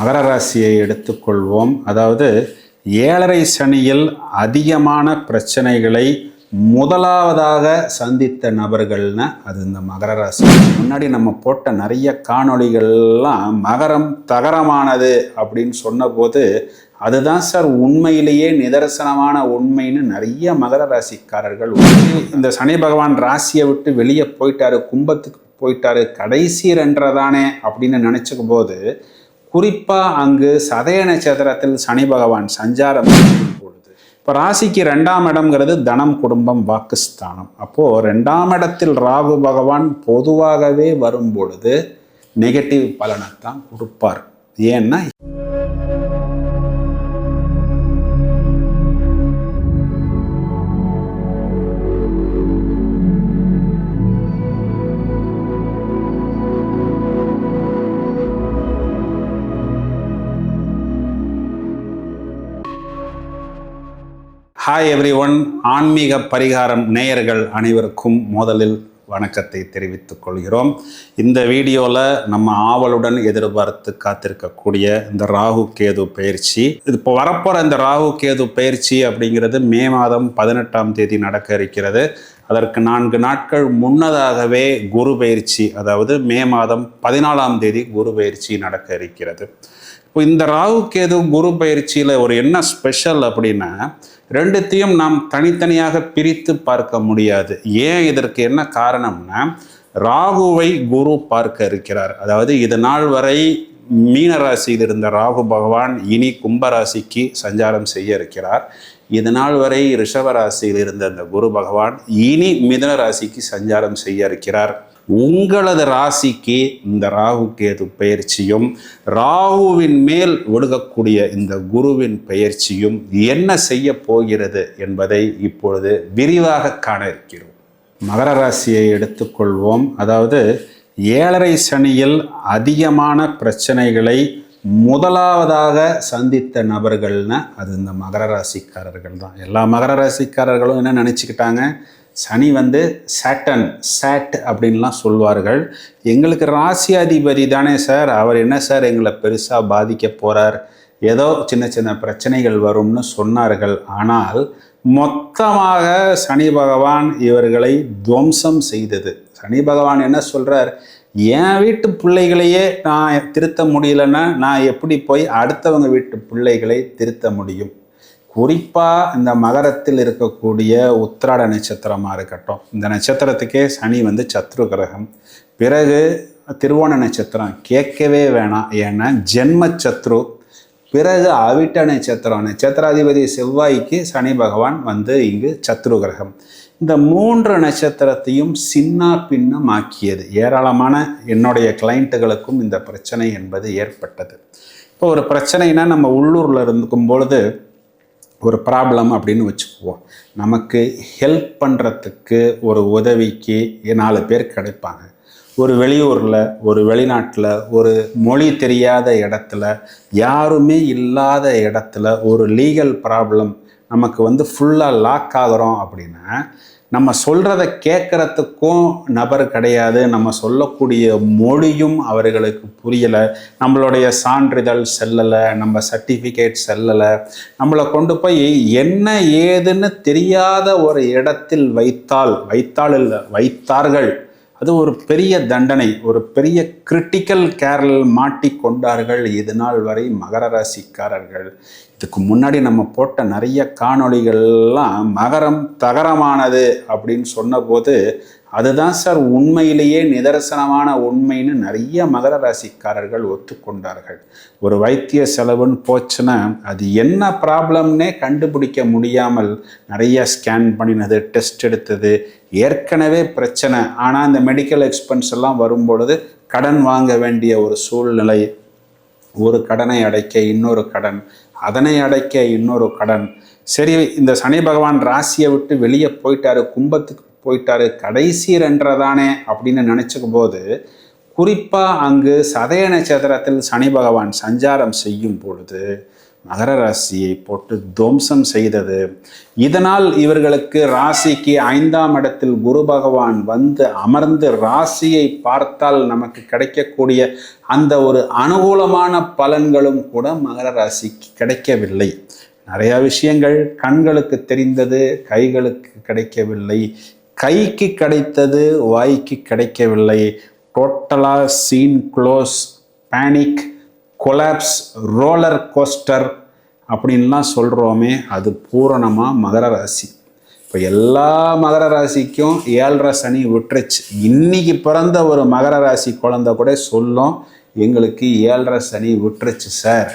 மகர ராசியை எடுத்துக்கொள்வோம். அதாவது ஏழரை சனியில் அதிகமான பிரச்சனைகளை முதலாவதாக சந்தித்த நபர்கள்னா அது இந்த மகர ராசி. முன்னாடி நம்ம போட்ட நிறைய காணொளிகள்லாம் மகரம் தகரமானது அப்படின்னு சொன்னபோது அதுதான் சார் உண்மையிலேயே நிதர்சனமான உண்மைன்னு நிறைய மகர ராசிக்காரர்கள் இந்த சனி பகவான் ராசியை விட்டு வெளியே போயிட்டாரு கும்பத்துக்கு போயிட்டாரு கடைசி ரெண்டதானே அப்படின்னு நினச்சிக்கும் போது குறிப்பாக அங்கு சதய நட்சத்திரத்தில் சனி பகவான் சஞ்சாரம் பொழுது இப்போ ராசிக்கு ரெண்டாம் இடம்ங்கிறது தனம் குடும்பம் வாக்குஸ்தானம். அப்போது ரெண்டாம் இடத்தில் ராகு பகவான் பொதுவாகவே வரும் பொழுது நெகட்டிவ் பலனைத்தான் கொடுப்பார். ஏன்னா ஹாய் எவ்ரி ஒன் ஆன்மீக பரிகாரம் நேயர்கள் அனைவருக்கும் முதலில் வணக்கத்தை தெரிவித்துக் கொள்கிறோம். இந்த வீடியோவில் நம்ம ஆவலுடன் எதிர்பார்த்து காத்திருக்கக்கூடிய இந்த ராகு கேது பயிற்சி. இது இப்போ வரப்போகிற இந்த ராகு கேது பயிற்சி அப்படிங்கிறது மே மாதம் பதினெட்டாம் தேதி நடக்க இருக்கிறது. அதற்கு நான்கு நாட்கள் முன்னதாகவே குரு பயிற்சி அதாவது மே மாதம் பதினாலாம் தேதி குரு பயிற்சி நடக்க இருக்கிறது. இப்போ இந்த ராகு கேது குரு பயிற்சியில் ஒரு என்ன ஸ்பெஷல் அப்படின்னா ரெண்டுத்தையும் நாம் தனித்தனியாக பிரித்து பார்க்க முடியாது. ஏன் இதற்கு என்ன காரணம்னா ராகுவை குரு பார்க்க இருக்கிறார். அதாவது இது நாள் வரை மீனராசியில் இருந்த ராகு பகவான் இனி கும்பராசிக்கு சஞ்சாரம் செய்ய இருக்கிறார். இது நாள் வரை ரிஷபராசியில் இருந்த அந்த குரு பகவான் இனி மிதன ராசிக்கு சஞ்சாரம் செய்ய இருக்கிறார். உங்களது ராசிக்கு இந்த ராகு கேது பயிற்சியும் ராகுவின் மேல் ஒழுகக்கூடிய இந்த குருவின் பயிற்சியும் என்ன செய்ய போகிறது என்பதை இப்பொழுது விரிவாக காண இருக்கிறோம். மகர ராசியை எடுத்துக்கொள்வோம். அதாவது ஏழரை சனியில் அதிகமான பிரச்சனைகளை முதலாவதாக சந்தித்த நபர்கள்னா அது இந்த மகர ராசிக்காரர்கள் தான். எல்லா மகர ராசிக்காரர்களும் என்ன நினச்சிக்கிட்டாங்க? சனி வந்து சேட்டன் சேட் அப்படின்லாம் சொல்வார்கள். எங்களுக்கு ராசியாதிபதி தானே சார். அவர் என்ன சார்? எங்களை பெருசாக பாதிக்க போகிறார் ஏதோ சின்ன சின்ன பிரச்சனைகள் வரும்னு சொன்னார்கள். ஆனால் மொத்தமாக சனி பகவான் இவர்களை துவம்சம் செய்தது. சனி பகவான் என்ன சொல்கிறார் என் வீட்டு பிள்ளைகளையே நான் திருத்த முடியலன்னா நான் எப்படி போய் அடுத்தவங்க வீட்டு பிள்ளைகளை திருத்த முடியும்? குறிப்பாக இந்த மகரத்தில் இருக்கக்கூடிய உத்திராட நட்சத்திரமாக இருக்கட்டும் இந்த நட்சத்திரத்துக்கே சனி வந்து சத்ரு கிரகம். பிறகு திருவோண நட்சத்திரம் கேட்கவே வேணாம். ஏன்னா ஜென்ம சத்ரு பிறகு அவிட்ட நட்சத்திரம். நட்சத்திராதிபதி செவ்வாய்க்கு சனி பகவான் வந்து இங்கு சத்ரு கிரகம். இந்த மூன்று நட்சத்திரத்தையும் சின்ன பின்னமாக்கியது ஏராளமான என்னுடைய கிளைண்ட்டுகளுக்கும் இந்த பிரச்சனை என்பது ஏற்பட்டது. இப்போ ஒரு பிரச்சனைனா நம்ம உள்ளூரில் இருந்துக்கும் பொழுது ஒரு ப்ராப்ளம் அப்படின்னு வச்சுக்குவோம். நமக்கு ஹெல்ப் பண்ணுறதுக்கு ஒரு உதவிக்கு நாலு பேர் கிடைப்பாங்க. ஒரு வெளியூரில் ஒரு வெளிநாட்டில் ஒரு மொழி தெரியாத இடத்துல யாருமே இல்லாத இடத்துல ஒரு லீகல் ப்ராப்ளம் நமக்கு வந்து ஃபுல்லாக லாக் ஆகிறோம் அப்படின்னா நம்ம சொல்கிறத கேட்குறதுக்கும் நபர் கிடையாது. நம்ம சொல்லக்கூடிய மொழியும் அவர்களுக்கு புரியலை. நம்மளுடைய சான்றிதழ் செல்லலை. நம்ம சர்டிஃபிகேட் செல்லலை. நம்மளை கொண்டு போய் என்ன ஏதுன்னு தெரியாத ஒரு இடத்தில் வைத்தால் வைத்தால் இல்லை வைத்தார்கள். அது ஒரு பெரிய தண்டனை. ஒரு பெரிய கிரிட்டிக்கல் கேரல் மாட்டிக்கொண்டார்கள் இது நாள் வரை மகர ராசிக்காரர்கள். இதுக்கு முன்னாடி நம்ம போட்ட நிறைய காணொளிகள்லாம் மகரம் தகரமானது அப்படின்னு சொன்னபோது அதுதான் சார் உண்மையிலேயே நிதர்சனமான உண்மைன்னு நிறைய மகர ராசிக்காரர்கள் ஒத்துக்கொண்டார்கள். ஒரு வைத்திய செலவுன்னு போச்சுன்னா அது என்ன ப்ராப்ளம்னே கண்டுபிடிக்க முடியாமல் நிறைய ஸ்கேன் பண்ணினது டெஸ்ட் எடுத்தது ஏற்கனவே பிரச்சனை. ஆனால் இந்த மெடிக்கல் எக்ஸ்பென்ஸ் எல்லாம் வரும்பொழுது கடன் வாங்க வேண்டிய ஒரு சூழ்நிலை ஒரு கடனை அடைக்க இன்னொரு கடன் அதனை அடைக்க இன்னொரு கடன். சரி இந்த சனி பகவான் ராசியை விட்டு வெளியே போயிட்டாரு கும்பத்துக்கு போயிட்டாரு கடைசி ரெண்டதானே அப்படின்னு நினச்சிக்கும் போது குறிப்பாக அங்கு சதய நட்சத்திரத்தில் சனி பகவான் சஞ்சாரம் செய்யும் பொழுது மகர ராசியை போட்டு துவம்சம் செய்தது. இதனால் இவர்களுக்கு ராசிக்கு ஐந்தாம் இடத்தில் குரு பகவான் வந்து அமர்ந்து ராசியை பார்த்தால் நமக்கு கிடைக்கக்கூடிய அந்த ஒரு அனுகூலமான பலன்களும் கூட மகர ராசிக்கு கிடைக்கவில்லை. நிறைய விஷயங்கள் கண்களுக்கு தெரிந்தது கைகளுக்கு கிடைக்கவில்லை. கைக்கு கிடைத்தது வாய்க்கு கிடைக்கவில்லை. டோட்டலாக scene close panic collapse roller coaster அப்படின்லாம் சொல்கிறோமே அது பூரணமாக மகர ராசி. இப்போ எல்லா மகர ராசிக்கும் ஏழரை சனி விட்டுருச்சு. இன்னைக்கு பிறந்த ஒரு மகர ராசி குழந்தை கூட சொல்லும் எங்களுக்கு ஏழரை சனி விட்டுருச்சு சார்.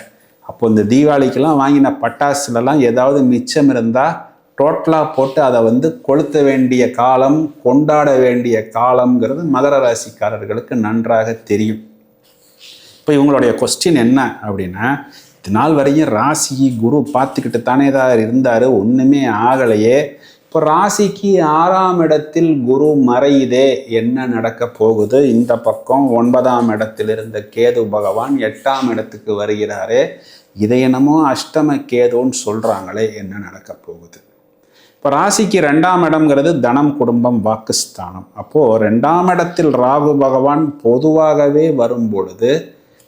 அப்போ இந்த தீபாவளிக்கெல்லாம் வாங்கின பட்டாசுலலாம் ஏதாவது மிச்சம் இருந்தால் டோட்டலாக போட்டு அதை வந்து கொளுத்த வேண்டிய காலம் கொண்டாட வேண்டிய காலம்ங்கிறது மகர ராசிக்காரர்களுக்கு நன்றாக தெரியும். இப்போ இவங்களுடைய கொஸ்டின் என்ன அப்படின்னா இது நாள் வரையும் ராசி குரு பார்த்துக்கிட்டு தானே தான் இருந்தார் ஒன்றுமே ஆகலையே. இப்போ ராசிக்கு ஆறாம் இடத்தில் குரு மறையுதே என்ன நடக்க போகுது? இந்த பக்கம் ஒன்பதாம் இடத்தில் இருந்த கேது பகவான் எட்டாம் இடத்துக்கு வருகிறாரே. இதை என்னமோ அஷ்டம கேதுன்னு சொல்கிறாங்களே என்ன நடக்க போகுது? இப்போ ராசிக்கு ரெண்டாம் இடம்ங்கிறது தனம் குடும்பம் வாக்குஸ்தானம் அப்போது ரெண்டாம் இடத்தில் ராகு பகவான் பொதுவாகவே வரும் பொழுது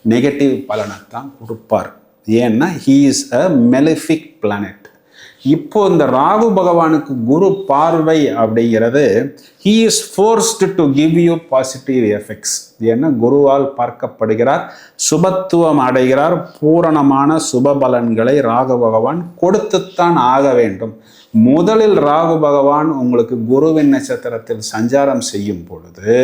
நெகட்டிவ் பலனைத்தான் கொடுப்பார். ஏன்னா he is a malefic planet இப்போ இந்த ராகு பகவானுக்கு குரு பார்வை அப்படிங்கிறது he is forced to give you positive effects ஏன்னா குருவால் பார்க்கப்படுகிறார் சுபத்துவம் அடைகிறார் பூரணமான சுப பலன்களை ராகு பகவான் கொடுத்துத்தான் ஆக வேண்டும். முதலில் ராகு பகவான் உங்களுக்கு குருவின் நட்சத்திரத்தில் சஞ்சாரம் செய்யும் பொழுது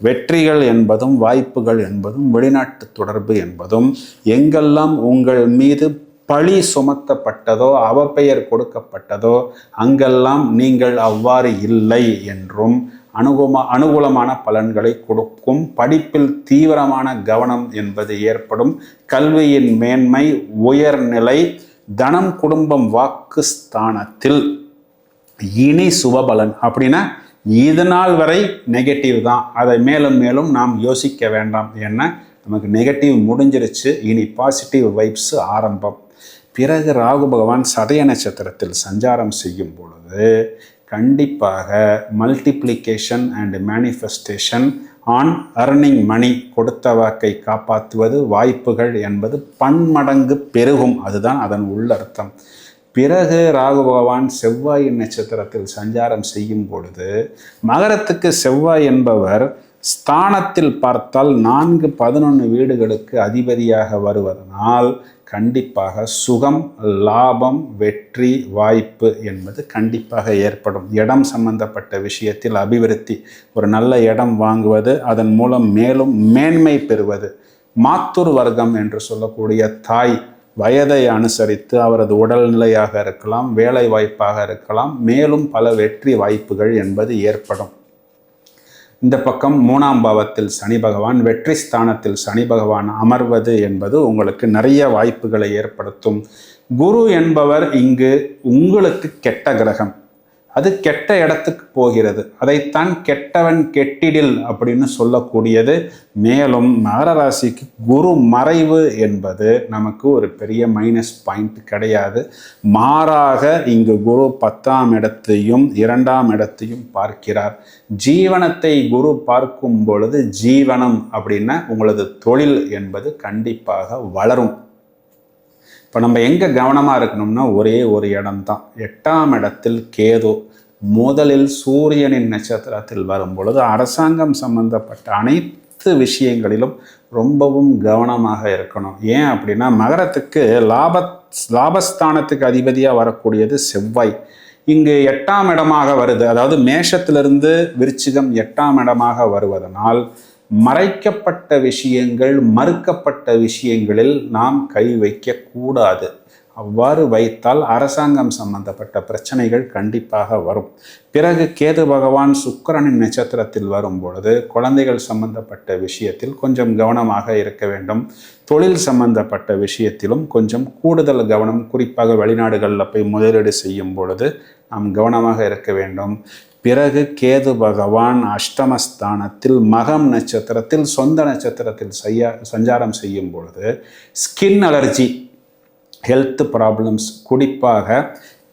வெற்றிகள் என்பதும் வாய்ப்புகள் என்பதும் வெளிநாட்டு தொடர்பு என்பதும் எங்கெல்லாம் உங்கள் மீது பழி சுமத்தப்பட்டதோ அவப்பெயர் கொடுக்கப்பட்டதோ அங்கெல்லாம் நீங்கள் அவ்வாறு இல்லை என்றும் அனுகுமா அனுகூலமான பலன்களை கொடுக்கும் படிப்பில் தீவிரமான கவனம் என்பது ஏற்படும் கல்வியின் மேன்மை உயர்நிலை தனம் குடும்பம் வாக்கு ஸ்தானத்தில் இனி சுபபலன் அப்படின்னா இது நாள் வரை நெகட்டிவ் தான். அதை மேலும் மேலும் நாம் யோசிக்க வேண்டாம் என்ன நமக்கு நெகட்டிவ் முடிஞ்சிருச்சு இனி பாசிட்டிவ் வைப்ஸ் ஆரம்பம். பிறகு ராகு பகவான் சதய நட்சத்திரத்தில் சஞ்சாரம் செய்யும் பொழுது கண்டிப்பாக multiplication and manifestation on earning money கொடுத்த வாக்கை காப்பாற்றுவது வாய்ப்புகள் என்பது பன்மடங்கு பெருகும். அதுதான் அதன் உள்ளர்த்தம் பிறகு ராகு பகவான் செவ்வாய் நட்சத்திரத்தில் சஞ்சாரம் செய்யும் பொழுது மகரத்துக்கு செவ்வாய் என்பவர் ஸ்தானத்தில் பார்த்தால் நான்கு பதினொன்று வீடுகளுக்கு அதிபதியாக வருவதனால் கண்டிப்பாக சுகம் லாபம் வெற்றி வாய்ப்பு என்பது கண்டிப்பாக ஏற்படும். இடம் சம்பந்தப்பட்ட விஷயத்தில் அபிவிருத்தி ஒரு நல்ல இடம் வாங்குவது அதன் மூலம் மேலும் மேன்மை பெறுவது. மாத்தூர் வர்க்கம் என்று சொல்லக்கூடிய தாய் வயதை அனுசரித்து அவரது உடல்நிலையாக இருக்கலாம் வேலை வாய்ப்பாக இருக்கலாம் மேலும் பல வெற்றி வாய்ப்புகள் என்பது ஏற்படும். இந்த பக்கம் மூணாம் பாவத்தில் சனி பகவான் வெற்றி ஸ்தானத்தில் சனி பகவான் அமர்வது என்பது உங்களுக்கு நிறைய வாய்ப்புகளை ஏற்படுத்தும். குரு என்பவர் இங்கு உங்களுக்கு கெட்ட கிரகம். அது கெட்ட இடத்துக்கு போகிறது. அதைத்தான் கெட்டவன் கெட்டிடில் அப்படின்னு சொல்லக்கூடியது. மேலும் மகர ராசிக்கு குரு மறைவு என்பது நமக்கு ஒரு பெரிய மைனஸ் பாயிண்ட் கிடையாது. மாறாக இங்கு குரு பத்தாம் இடத்தையும் இரண்டாம் இடத்தையும் பார்க்கிறார். ஜீவனத்தை குரு பார்க்கும் பொழுது ஜீவனம் அப்படின்னா உங்களது தொழில் என்பது கண்டிப்பாக வளரும். இப்போ நம்ம எங்கே கவனமாக இருக்கணும்னா ஒரே ஒரு இடம் தான் எட்டாம் இடத்தில் கேது. முதலில் சூரியனின் நட்சத்திரத்தில் வரும் பொழுது அரசாங்கம் சம்பந்தப்பட்ட அனைத்து விஷயங்களிலும் ரொம்பவும் கவனமாக இருக்கணும். ஏன் அப்படின்னா மகரத்துக்கு லாப லாபஸ்தானத்துக்கு அதிபதியாக வரக்கூடியது செவ்வாய். இங்கு எட்டாம் இடமாக வருது. அதாவது மேஷத்திலிருந்து விருச்சிகம் எட்டாம் இடமாக வருவதனால் மறைக்கப்பட்ட விஷயங்கள் மறுக்கப்பட்ட விஷயங்களில் நாம் கை வைக்கக்கூடாது அவ்வாறு வைத்தால் அரசாங்கம் சம்பந்தப்பட்ட பிரச்சனைகள் கண்டிப்பாக வரும். பிறகு கேது பகவான் சுக்கரனின் நட்சத்திரத்தில் வரும் பொழுது குழந்தைகள் சம்பந்தப்பட்ட விஷயத்தில் கொஞ்சம் கவனமாக இருக்க வேண்டும். தொழில் சம்பந்தப்பட்ட விஷயத்திலும் கொஞ்சம் கூடுதல் கவனம் குறிப்பாக வெளிநாடுகளில் போய் முதலீடு செய்யும் பொழுது நாம் கவனமாக இருக்க வேண்டும். பிறகு கேது பகவான் அஷ்டமஸ்தானத்தில் மகம் நட்சத்திரத்தில் சொந்த நட்சத்திரத்தில் செய்ய சஞ்சாரம் செய்யும் பொழுது ஸ்கின் அலர்ஜி ஹெல்த் ப்ராப்ளம்ஸ் குறிப்பாக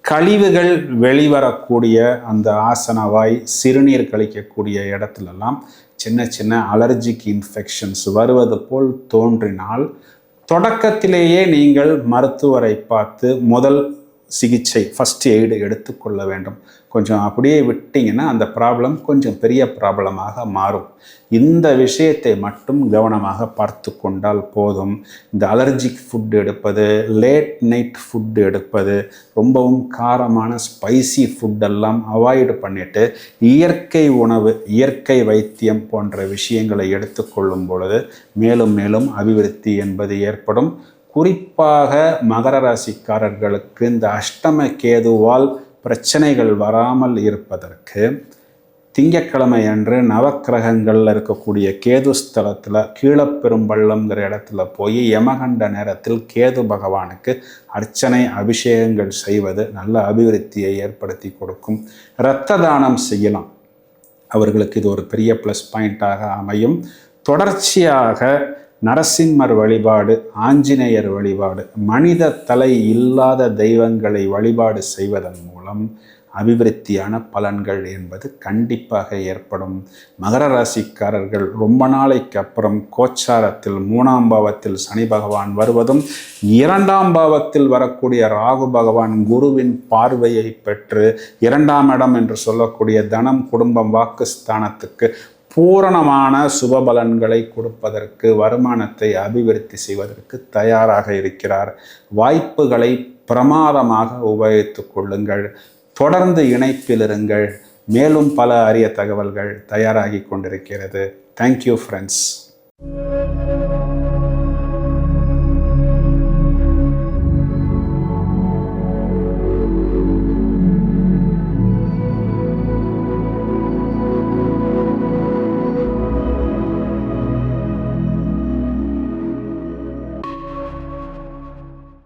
கழிவுகள் வெளிவரக்கூடிய அந்த ஆசனவாய் சிறுநீர் கழிக்கக்கூடிய இடத்துலலாம் சின்ன சின்ன அலர்ஜிக் இன்ஃபெக்ஷன்ஸ் வருவது போல் தோன்றினால் தொடக்கத்திலேயே நீங்கள் மருத்துவரை பார்த்து முதல் சிகிச்சை ஃபஸ்ட் எய்டு எடுத்துக்கொள்ள வேண்டும். கொஞ்சம் அப்படியே விட்டிங்கன்னா அந்த ப்ராப்ளம் கொஞ்சம் பெரிய ப்ராப்ளமாக மாறும். இந்த விஷயத்தை மட்டும் கவனமாக பார்த்து கொண்டால் போதும். இந்த அலர்ஜிக் ஃபுட் எடுப்பது லேட் நைட் ஃபுட் எடுப்பது ரொம்பவும் காரமான ஸ்பைசி ஃபுட்டெல்லாம் அவாய்டு பண்ணிவிட்டு இயற்கை உணவு இயற்கை வைத்தியம் போன்ற விஷயங்களை எடுத்துக்கொள்ளும் பொழுது மேலும் மேலும் அபிவிருத்தி என்பது ஏற்படும். குறிப்பாக மகர ராசிக்காரர்களுக்கு இந்த அஷ்டம கேதுவால் பிரச்சனைகள் வராமல் இருப்பதற்கு திங்கக்கிழமை அன்று நவக்கிரகங்களில் இருக்கக்கூடிய கேது ஸ்தலத்தில் கீழப்பெரும்பள்ளம்ங்கிற இடத்துல போய் யமகண்ட நேரத்தில் கேது பகவானுக்கு அர்ச்சனை அபிஷேகங்கள் செய்வது நல்ல அபிவிருத்தியை ஏற்படுத்தி கொடுக்கும். இரத்த தானம் செய்யலாம். அவர்களுக்கு இது ஒரு பெரிய ப்ளஸ் பாயிண்ட்டாக அமையும். தொடர்ச்சியாக நரசிம்மர் வழிபாடு ஆஞ்சநேயர் வழிபாடு மனித தலை இல்லாத தெய்வங்களை வழிபாடு செய்வதன் மூலம் அபிவிருத்தியான பலன்கள் என்பது கண்டிப்பாக ஏற்படும். மகர ராசிக்காரர்கள் ரொம்ப நாளைக்கு அப்புறம் கோச்சாரத்தில் மூணாம் பாவத்தில் சனி பகவான் வருவதும் இரண்டாம் பாவத்தில் வரக்கூடிய ராகு பகவான் குருவின் பார்வையை பெற்று இரண்டாம் இடம் என்று சொல்லக்கூடிய தனம் குடும்பம் வாக்குஸ்தானத்துக்கு பூரணமான சுபபலன்களை கொடுப்பதற்கு வருமானத்தை அபிவிருத்தி செய்வதற்கு தயாராக இருக்கிறார். வாய்ப்புகளை பிரமாதமாக உபயோகித்துக் கொள்ளுங்கள். தொடர்ந்து இணைப்பில் இருங்கள். மேலும் பல அரிய தகவல்கள் தயாராகி கொண்டிருக்கிறது. Thank you friends